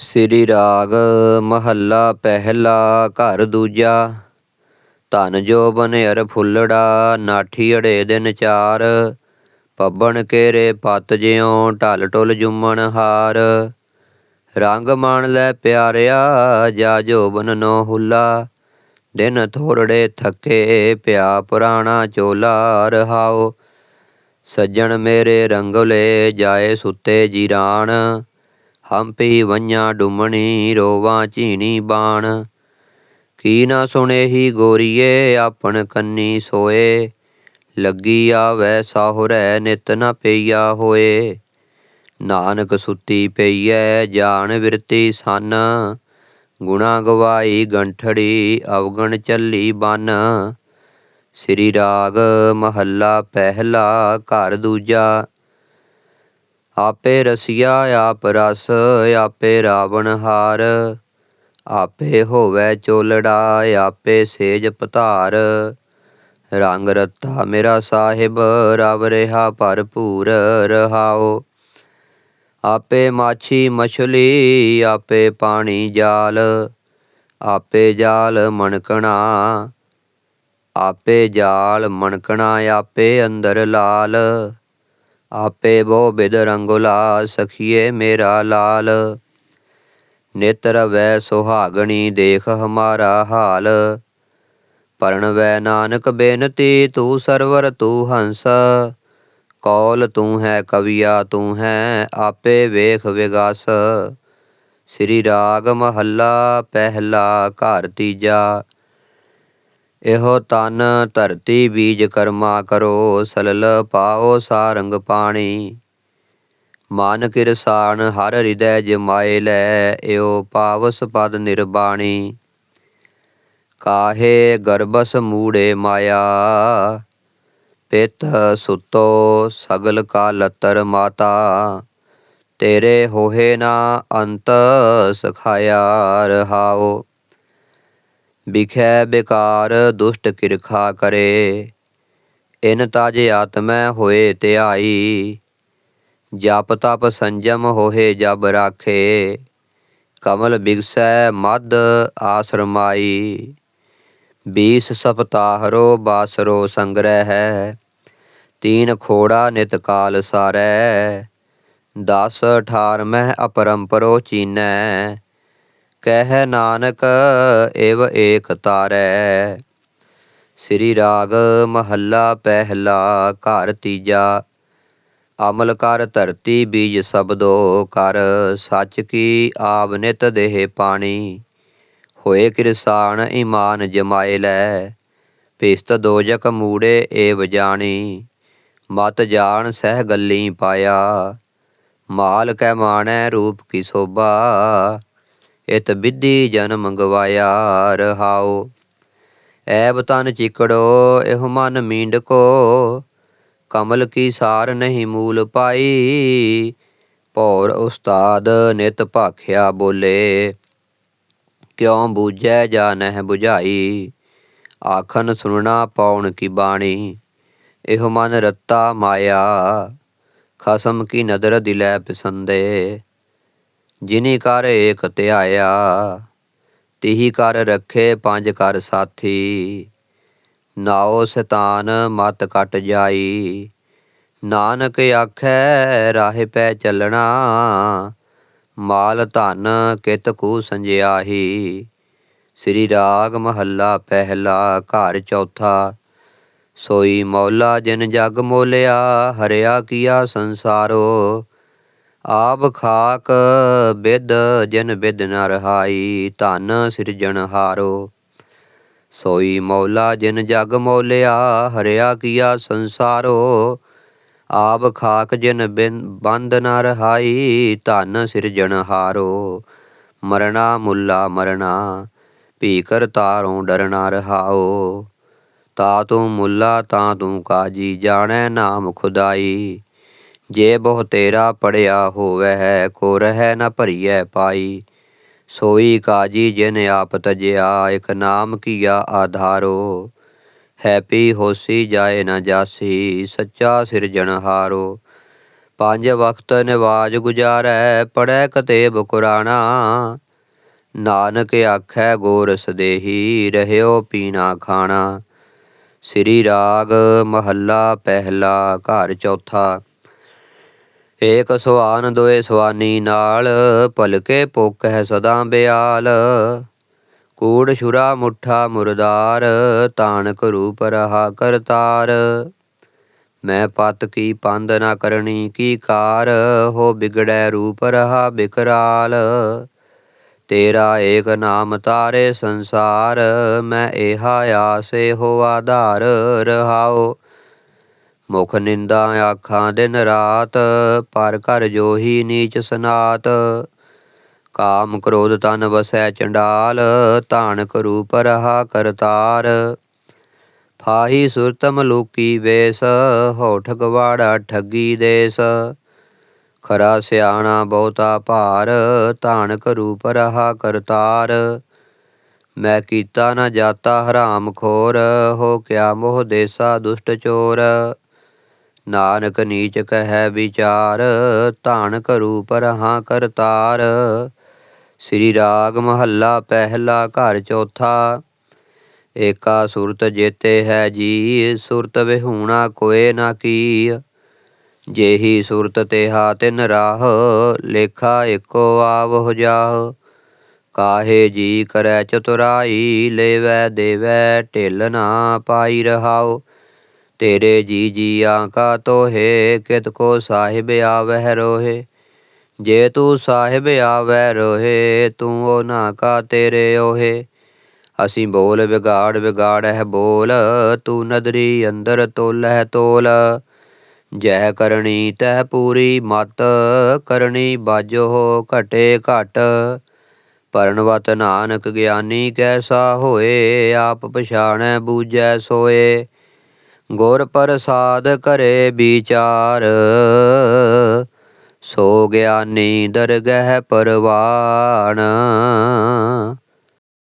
ਸ੍ਰੀ ਰਾਗ ਮਹੱਲਾ ਪਹਿਲਾ, ਘਰ ਦੂਜਾ। ਧਨ ਜੋ ਬਨਿਆਰ ਫੁੱਲੜਾ, ਨਾਠੀ ਅੜੇ ਦਿਨ ਚਾਰ। ਪੱਬਣ ਕੇਰੇ ਪਤ ਜਿਉ, ਢਲ ਟੁਲ ਜੁਮਣ ਹਾਰ। ਰੰਗ ਮਾਣ ਲੈ ਪਿਆਰਿਆ, ਜਾ ਜੋਬਨ ਨੋ ਹੁਲਾ। ਦਿਨ ਥੋੜੜੇ ਥੱਕੇ, ਪਿਆ ਪੁਰਾਣਾ ਚੋਲਾ ਰਹਾਓ। ਸੱਜਣ ਮੇਰੇ ਰੰਗਲੇ, ਜਾਏ ਸੁੱਤੇ ਜੀਰਾਣ। ਹੰਪੀ ਵੰਨਿਆ ਡੁਮਣੀ ਰੋਵਾਂ ਝੀਣੀ ਬਾਣ। ਕੀ ਨਾ ਸੁਣੇ ਹੀ ਗੋਰੀਏ, ਆਪਣ ਕੰਨੀ ਸੋਏ। ਲੱਗੀ ਆਵੈ ਸਾਹੁਰੈ, ਨਿਤ ਨ ਪਈਆ ਹੋਏ। ਨਾਨਕ ਸੁੱਤੀ ਪਈਐ, ਜਾਣ ਵਿਰਤੀ ਸਨ। ਗੁਣਾ ਗਵਾਈ ਗੰਠੜੀ, ਅਵਗਣ ਚੱਲੀ ਬਨ। ਸ੍ਰੀ ਰਾਗ ਮਹੱਲਾ ਪਹਿਲਾ, ਘਰ ਦੂਜਾ ਆਪੇ ਰਸੀਆ, ਆਪ ਰਸ, ਆਪੇ ਰਾਵਣ ਹਾਰ। ਆਪੇ ਹੋਵੇ ਚੋਲੜਾ, ਆਪੇ ਸੇਜ ਪਤਾਰ ਰੰਗ ਰਤਾ ਮੇਰਾ ਸਾਹਿਬ, ਰਵ ਰਿਹਾ ਭਰਪੂਰ ਰਹਾਓ ਆਪੇ ਮਾਛੀ ਮਛਲੀ, ਆਪੇ ਪਾਣੀ ਜਾਲ। ਆਪੇ ਜਾਲ ਮਣਕਣਾ, ਆਪੇ ਜਾਲ ਮਣਕਣਾ, ਆਪੇ ਅੰਦਰ ਲਾਲ। ਆਪੇ ਬੋ ਬਿਦ ਰੰਗੁਲਾ ਸਖੀਏ ਮੇਰਾ ਲਾਲ। ਨੇਤਰ ਵੈ ਸੁਹਾਗਣੀ ਦੇਖ ਹਮਾਰਾ ਹਾਲ। ਪਰਣਵੈ ਨਾਨਕ ਬੇਨਤੀ, ਤੂੰ ਸਰਵਰ, ਤੂੰ ਹੰਸ। ਕੌਲ ਤੂੰ ਹੈ, ਕਵਿਆ ਤੂੰ ਹੈ, ਆਪੇ ਵੇਖ ਵਿਗਾਸ। ਸ੍ਰੀ ਰਾਗ ਮਹੱਲਾ, ਪਹਿਲਾ ਘਰ ਤੀਜਾ। ਇਹੋ ਤਨ ਧਰਤੀ ਬੀਜ ਕਰਮਾ ਕਰੋ, ਸਲਲ ਪਾਓ ਸਾਰੰਗ ਪਾਣੀ। ਮਨ ਕਿਰਸਾਨ ਹਰ ਹਿਰਦੈ ਜਮਾਏ ਲੈ ਏਓ ਪਾਵਸ ਪਦ ਨਿਰਬਾਣੀ। ਕਾਹੇ ਗਰਬਸ ਮੂੜੇ ਮਾਇਆ, ਪਿਤ ਸੁਤੋ ਸਗਲ ਕਾ ਲਤਰ ਮਾਤਾ। ਤੇਰੇ ਹੋਏ ਨਾ ਅੰਤ ਸਖਾਇਆ ਰਹਾਓ। ਵਿਖੈ ਬਿਕਾਰ ਦੁਸ਼ਟ ਕਿਰਖਾ ਕਰੇ। ਇਨ ਤਜ ਆਤਮੈ ਹੋਏ ਧਿਆਈ। ਜਪ ਤਪ ਸੰਜਮ ਹੋਏ ਜਬ ਰਾਖੇ। ਕਮਲ ਬਿਗਸੈ ਮਦ ਆਸਰਮਾਈ। ਬੀਸ ਸਪਤਾਹਰੋ ਬਾਸਰੋ ਸੰਗ੍ਰਹਿ। ਹੈ ਤੀਨ ਖੋੜਾ ਨਿਤ ਕਾਲ ਸਾਰੈ। ਦਸ ਅਠਾਰ ਮਹਿ ਅਪਰੰਪਰੋ ਚੀਨੈ। ਕਹਿ ਨਾਨਕ, ਏਵ ਏਕ ਤਾਰੈ। ਸ੍ਰੀ ਰਾਗ ਮਹੱਲਾ ਪਹਿਲਾ, ਘਰ ਤੀਜਾ, ਅਮਲ ਕਰ ਧਰਤੀ ਬੀਜ ਸਬਦੋ ਕਰ ਸੱਚ ਕੀ ਆਬ ਨਿਤ ਦੇਹ ਪਾਣੀ। ਹੋਏ ਕਿਰਸਾਨ ਈਮਾਨ ਜਮਾਏ ਲੈ ਪਿਸਤ ਦੋਜਕ ਮੂੜੇ ਏਵ ਜਾਣੀ। ਮਤ ਜਾਣ ਸਹਿ ਗੱਲੀ ਪਾਇਆ, ਮਾਲ ਕੈ ਮਾਣੈ ਰੂਪ ਕੀ ਸੋਭਾ ਇਤ ਬਿਧੀ ਜਨ ਮੰਗਵਾਇਆ ਰਹਾਓ ਐਬ ਤਨ ਚਿਕੜੋ, ਇਹ ਮਨ ਮੀਂਡ ਕੋ ਕਮਲ ਕੀ ਸਾਰ ਨਹੀਂ ਮੂਲ ਪਾਈ, ਭੌਰ ਉਸਤਾਦ ਨਿਤ ਭਾਖਿਆ ਬੋਲੇ। ਕਿਉ ਬੂਝੈ ਜਾ ਨਹਿ 부ਝਾਈ ਆਖਨ ਸੁਣਨਾ ਪਉਣ ਕੀ ਬਾਣੀ। ਇਹੋ ਮਨ ਰੱਤਾ ਮਾਇਆ, ਖਸਮ ਕੀ ਨਦਰ ਦਿਲੈ ਪਸੰਦੇ। ਜਿਨੀ ਕਰ ਏਕ ਧਿਆਇਆ, ਤਿਹੀ ਕਰ ਰੱਖੇ ਪੰਜ ਕਰ ਸਾਥੀ। ਨਾਉ ਸਤਾਨ ਮਤ ਕਟ ਜਾਈ, ਨਾਨਕ ਆਖੈ ਰਾਹ ਪੈ ਚੱਲਣਾ, ਮਾਲ ਧਨ ਕਿਤ ਕੂ ਸੰਜਿਆਹੀ। ਸ੍ਰੀ ਰਾਗ ਮਹੱਲਾ ਪਹਿਲਾ ਘਰ ਚੌਥਾ, ਸੋਈ ਮੌਲਾ ਜਿਨ ਜਗ ਮੋਲਿਆ, ਹਰਿਆ ਕੀਆ ਸੰਸਾਰੋ ਆਬ ਖਾਕ ਬਿਦ, ਜਿਨ ਬਿਦ ਨ ਰਹਾਈ, ਧਨ ਸਿਰਜਣਹਾਰੋ ਸੋਈ ਮੌਲਾ, ਜਿਨ ਜਗ ਮੌਲਿਆ, ਹਰਿਆ ਕੀਆ ਸੰਸਾਰੋ। ਆਬ ਖਾਕ, ਜਿਨ ਬਿਨ ਬੰਦ ਨ ਰਹਾਈ, ਧਨ ਸਿਰਜਣ ਹਾਰੋ। ਮਰਣਾ ਮੁੱਲਾ ਮਰਣਾ, ਭੀਕਰ ਤਾਰੋਂ ਡਰਨਾ ਰਹਾਓ। ਤਾ ਤੂੰ ਮੁੱਲਾ, ਤਾ ਤੂੰ ਕਾਜੀ, ਜਾਣੈ ਨਾਮ ਖੁਦਾਈ। ਜੇ ਬਹੁਤੇਰਾ ਪੜਿਆ ਹੋਵੇ ਹੈ ਕੋ ਰਹਿ ਨ ਭਰੀਐ ਪਾਈ। ਸੋਈ ਕਾਜੀ ਜਿਨ ਆਪ ਤਜਿਆ, ਇਕ ਨਾਮ ਕੀਆ ਆਧਾਰੋ। ਹੈਪੀ ਹੋਸੀ ਜਾਏ ਨ ਜਾਸੀ, ਸੱਚਾ ਸਿਰਜਣਹਾਰੋ ਪੰਜ ਵਕਤ ਨਿਵਾਜ ਗੁਜਾਰੈ ਪੜੈ ਕਤੇਬ ਕੁਰਾਨਾ ਨਾਨਕ ਆਖੈ ਗੋਰਸ ਦੇਹੀ, ਰਹਿਓ ਪੀਣਾ ਖਾਣਾ। ਸ੍ਰੀ ਰਾਗ ਮਹੱਲਾ ਪਹਿਲਾ, ਘਰ ਚੌਥਾ। ਏਕ ਸੁਆਨ ਦੋਏ ਸੁਆਨੀ ਨਾਲ, ਭਲਕੇ ਪੋਕਹਿ ਸਦਾ ਬਿਆਲ। ਕੂੜ ਛੁਰਾ ਮੁੱਠਾ ਮੁਰਦਾਰ ਤਾਣਕ ਰੂਪ ਰਹਾ ਕਰਤਾਰ। ਮੈਂ ਪਤ ਕੀ ਪੰਦ ਨਾ ਕਰਨੀ ਕੀ ਕਾਰ, ਹੋ ਬਿਗੜੈ ਰੂਪ ਰਹਾ ਬਿਕਰਾਲ। ਤੇਰਾ ਏਕ ਨਾਮ ਤਾਰੇ ਸੰਸਾਰ, ਮੈਂ ਏਹਾ ਆਸੇ ਹੋ ਆਧਾਰ ਰਹਾਓ ਮੁਖ ਨਿੰਦਾ ਆਖਾਂ ਦਿਨ ਰਾਤ, ਪਰ ਘਰ ਜੋਹੀ ਨੀਚ ਸਨਾਤ। ਕਾਮ ਕ੍ਰੋਧ ਤਨ ਵਸੈ ਚੰਡਾਲ ਧਾਨਕ ਰੂਪ ਰਹਾ ਕਰਤਾਰ। ਫਾਹੀ ਸੁਰਤਮ ਲੋਕੀ ਵੇਸ, ਹੋਠ ਗਵਾੜਾ ਠੱਗੀ ਦੇਸ। ਖਰਾ ਸਿਆਣਾ ਬਹੁਤਾ ਭਾਰ ਧਾਨਕ ਰੂਪ ਰਹਾ ਕਰਤਾਰ। ਮੈਂ ਕੀਤਾ ਨਾ ਜਾਤਾ ਹਰਾਮ ਖੋਰ, ਹੋ ਕਿਆ ਮੋਹ ਦੇਸਾ ਦੁਸ਼ਟ ਚੋਰ। ਨਾਨਕ ਨੀਚ ਕਹੈ ਵਿਚਾਰ ਧਾਨਕ ਰੂਪ ਰਹਾ ਕਰਤਾਰ ਸ੍ਰੀ ਰਾਗ ਮਹੱਲਾ ਪਹਿਲਾ ਘਰ ਚੌਥਾ, ਏਕਾ ਸੁਰਤ ਜੇਤੇ ਹੈ ਜੀ ਸੁਰਤ ਵਿਹੂਣਾ ਕੋਏ ਨਾ ਕੀ ਜੇਹੀ ਸੁਰਤ ਤੇਹਾ ਤਿਨ ਰਾਹ, ਲੇਖਾ ਏਕੋ ਆਵਹੁ ਜਾਹ। ਕਾਹੇ ਜੀ ਕਰੈ ਚਤੁਰਾਈ, ਲੇਵੈ ਦੇਵੈ ਢਿਲ ਨਾ ਪਾਈ ਰਹਾਓ ਤੇਰੇ ਜੀ ਜੀਆਂ ਕਾ ਤੋਹੇ, ਕਿਤ ਕੋ ਸਾਹਿਬ ਆਵਹਿ ਰੋਹੇ। ਜੇ ਤੂੰ ਸਾਹਿਬ ਆਵੈ ਰੋਹੇ, ਤੂੰ ਉਹ ਨਾ ਕਾ ਤੇਰੇ ਓਹੇ। ਅਸੀਂ ਬੋਲ ਵਿਗਾੜ ਵਿਗਾੜਹਿ ਬੋਲ, ਤੂੰ ਨਦਰੀ ਅੰਦਰ ਤੋਲਹਿ ਤੋਲ। ਜਹ ਕਰਣੀ ਤਹ ਪੂਰੀ ਮਤ, ਕਰਣੀ ਬਾਜੋ ਘਟੇ ਘਟ। ਪਰਣਵਤ ਨਾਨਕ ਗਿਆਨੀ ਕੈਸਾ ਹੋਏ, ਆਪ ਪਛਾਣੈ, ਬੂਝੈ ਸੋਏ। ਗੁਰ ਪ੍ਰਸਾਦ ਕਰੇ ਵਿਚਾਰ। ਸੋ ਗਿਆਨੀ ਦਰਗਹਿ ਪਰਵਾਣ।